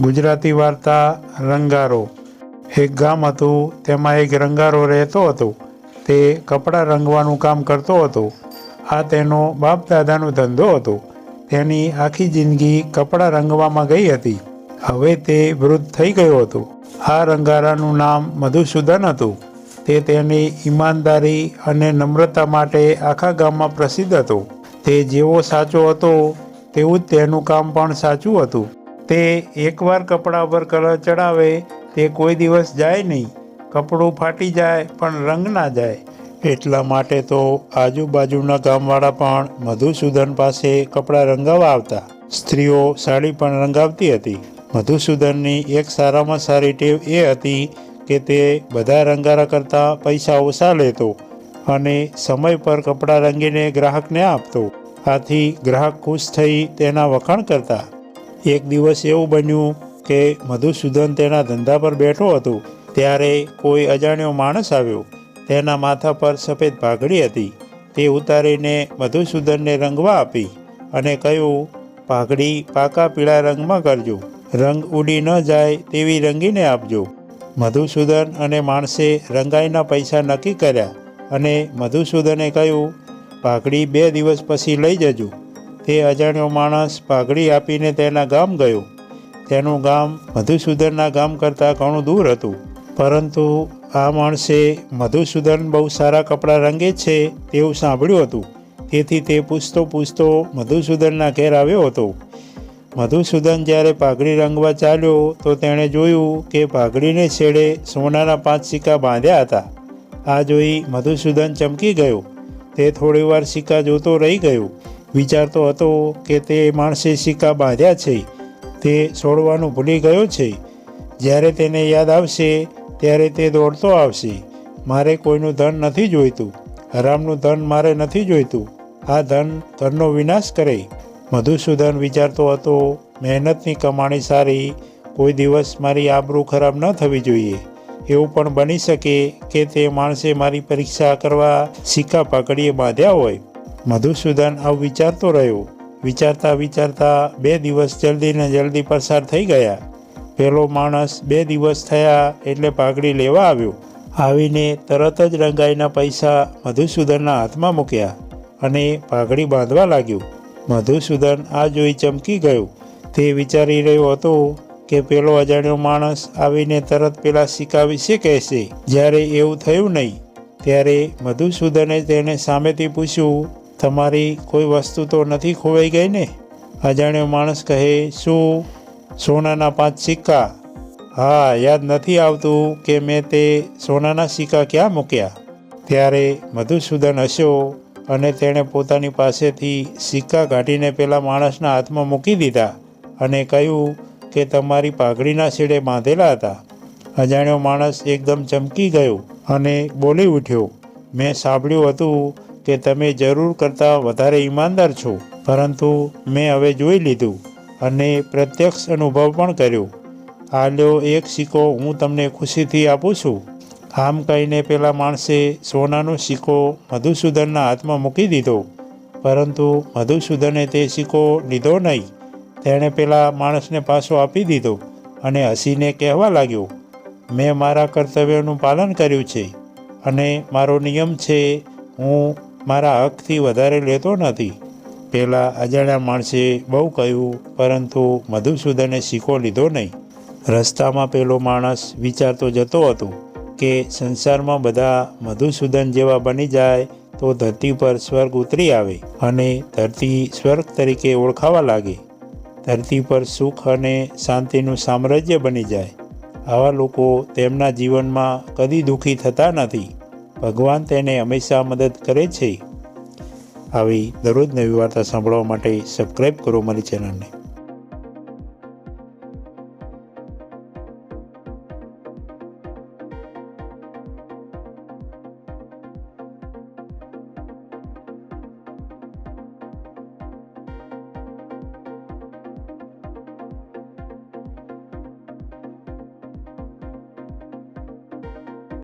ગુજરાતી વાર્તા રંગારો. એક ગામ હતું, તેમાં એક રંગારો રહેતો હતો. તે કપડાં રંગવાનું કામ કરતો હતો. આ તેનો બાપ દાદાનો ધંધો હતો. તેની આખી જિંદગી કપડાં રંગવામાં ગઈ હતી. હવે તે વૃદ્ધ થઈ ગયો હતો. આ રંગારાનું નામ મધુસૂદન હતું. તે તેની ઈમાનદારી અને નમ્રતા માટે આખા ગામમાં પ્રસિદ્ધ હતો. તે જેવો સાચો હતો, તેવું જ તેનું કામ પણ સાચું હતું. તે એકવાર કપડા પર કલર ચડાવે, તે કોઈ દિવસ જાય નહીં. કપડું ફાટી જાય, પણ રંગ ના જાય. એટલા માટે તો આજુબાજુના ગામવાળા પણ મધુસૂદન પાસે કપડાં રંગાવા આવતા. સ્ત્રીઓ સાડી પણ રંગાવતી હતી. મધુસૂદનની એક સારામાં સારી ટેવ એ હતી કે તે બધા રંગારા કરતાં પૈસા ઓછા લેતો અને સમય પર કપડાં રંગીને ગ્રાહકને આપતો. આથી ગ્રાહક ખુશ થઈ તેના વખાણ કરતા. એક દિવસ એવું બન્યું કે મધુસૂદન તેના ધંધા પર બેઠો હતો. ત્યારે કોઈ અજાણ્યો માણસ આવ્યો. તેના માથા પર સફેદ પાઘડી હતી. તે ઉતારીને મધુસૂદનને રંગવા આપી અને કહ્યું પાઘડી પાકા પીળા રંગમાં કરજો. રંગ ઉડી ન જાય તેવી રંગીને આપજો. મધુસૂદન અને માણસે રંગાઈના પૈસા નક્કી કર્યા અને મધુસૂદને કહ્યું પાઘડી બે દિવસ પછી લઈ જજો. તે અજાણ્યો માણસ પાઘડી આપીને તેના ગામ ગયો. તેનું ગામ મધુસૂદનના ગામ કરતાં ઘણું દૂર હતું. પરંતુ આ માણસે મધુસૂદન બહુ સારા કપડાં રંગે છે તેવું સાંભળ્યું હતું. તેથી તે પૂછતો પૂછતો મધુસૂદનના ઘેર આવ્યો હતો. મધુસૂદન જ્યારે પાઘડી રંગવા ચાલ્યો તો તેણે જોયું કે પાઘડીને છેડે સોનાના પાંચ સિક્કા બાંધ્યા હતા. આ જોઈ મધુસૂદન ચમકી ગયો. તે થોડીવાર સિક્કા જોતો રહી ગયો. વિચારતો હતો કે તે માણસે સિક્કા બાંધ્યા છે, તે છોડવાનું ભૂલી ગયો છે. જ્યારે તેને યાદ આવશે, ત્યારે તે દોડતો આવશે. મારે કોઈનું ધન નથી જોઈતું. હરામનું ધન મારે નથી જોઈતું. આ ધન ધનનો વિનાશ કરે. મધુસૂદન વિચારતો હતો, મહેનતની કમાણી સારી, કોઈ દિવસ મારી આબરૂ ખરાબ ન થવી જોઈએ. એવું પણ બની શકે કે તે માણસે મારી પરીક્ષા કરવા સિક્કા પકડીએ બાંધ્યા હોય. મધુસૂદન આવું વિચારતો રહ્યો. વિચારતા વિચારતા બે દિવસ જલ્દી ને જલ્દી પસાર થઈ ગયા. પેલો માણસ બે દિવસ થયા એટલે પાઘડી લેવા આવ્યો. આવીને તરત જ રંગાઈના પૈસા મધુસૂદનના હાથમાં મૂક્યા અને પાઘડી બાંધવા લાગ્યું. મધુસૂદન આ જોઈ ચમકી ગયો. તે વિચારી રહ્યો હતો કે પેલો અજાણ્યો માણસ આવીને તરત પેલા સિક્કા વિશે કહેશે. જ્યારે એવું થયું નહીં, ત્યારે મધુસૂદને તેને સામેથી પૂછ્યું તમારી કોઈ વસ્તુ તો નથી ખોવાઈ ગઈ ને? અજાણ્યો માણસ કહે, શું? સોનાના પાંચ સિક્કા? હા, યાદ નથી આવતું કે મેં તે સોનાના સિક્કા ક્યાં મૂક્યા. ત્યારે મધુસૂદન હસ્યો અને તેણે પોતાની પાસેથી સિક્કા કાઢીને પેલા માણસના હાથમાં મૂકી દીધા અને કહ્યું કે તમારી પાઘડીના છેડે બાંધેલા હતા. અજાણ્યો માણસ એકદમ ચમકી ગયો અને બોલી ઉઠ્યો, મેં સાંભળ્યું હતું કે તમે જરૂર કરતાં વધારે ઈમાનદાર છો. પરંતુ મેં હવે જોઈ લીધું અને પ્રત્યક્ષ અનુભવ પણ કર્યો. આ લ્યો એક સિક્કો હું તમને ખુશીથી આપું છું. આમ કહીને પેલા માણસે સોનાનો સિક્કો મધુસૂદનના હાથમાં મૂકી દીધો. પરંતુ મધુસૂદને તે સિક્કો લીધો નહીં. તેણે પેલા માણસને પાછો આપી દીધો અને હસીને કહેવા લાગ્યો, મેં મારા કર્તવ્યનું પાલન કર્યું છે અને મારો નિયમ છે, હું મારા હકથી વધારે લેતો નથી. પહેલાં અજાણ્યા માણસે બહુ કહ્યું, પરંતુ મધુસૂદને શીખો લીધો નહીં. રસ્તામાં પેલો માણસ વિચારતો જતો હતો કે સંસારમાં બધા મધુસૂદન જેવા બની જાય તો ધરતી પર સ્વર્ગ ઉતરી આવે અને ધરતી સ્વર્ગ તરીકે ઓળખાવા લાગે. ધરતી પર સુખ અને શાંતિનું સામ્રાજ્ય બની જાય. આવા લોકો તેમના જીવનમાં કદી દુઃખી થતા નથી. ભગવાન તેને હંમેશા મદદ કરે છે. આવી દરરોજ નવી વાર્તા સાંભળવા માટે સબસ્ક્રાઈબ કરો મારી ચેનલને